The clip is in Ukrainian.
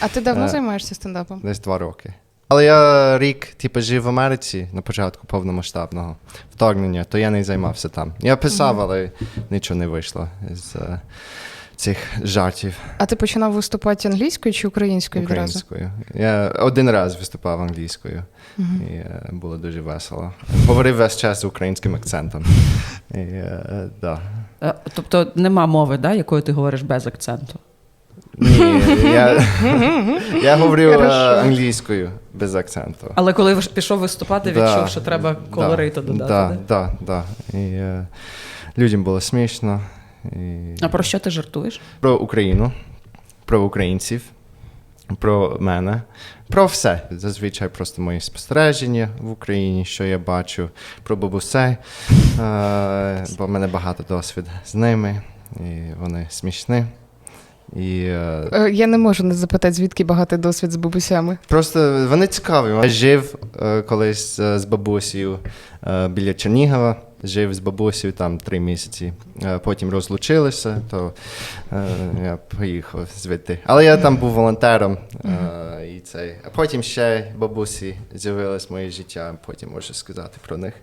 А ти давно Е, займаєшся стендапом? Десь два роки. Але я рік, типу, жив в Америці на початку повномасштабного вторгнення, то я не займався там. Я писав, але нічого не вийшло з е, цих жартів А ти починав виступати англійською чи українською відразу? українською. Я один раз виступав англійською, і е, було дуже весело. Говорив весь час з українським акцентом. І, е, да. Е, Тобто нема мови, да, якою ти говориш без акценту. Ні, я, я говорив е, англійською без акценту. Але коли виш- пішов виступати, Да, відчув, що треба колориту да, додати. Да, да? да, да. І е, людям було смішно. І... А про що ти жартуєш? Про Україну, про українців, про мене, про все. Зазвичай просто мої спостереження в Україні, що я бачу, про бабусей, е, бо в мене багато досвіду з ними, і вони смішні. І е, Е, Я не можу не запитати, звідки багатий досвід з бабусями. Просто вони цікаві. Я жив е, колись е, з бабусею е, біля Чернігова. Жив з бабусею там три місяці. Е, Потім розлучилися, то е, я поїхав звідти. Але я там був волонтером. Е, і цей. А потім ще бабусі з'явились моє життя, потім можу сказати про них.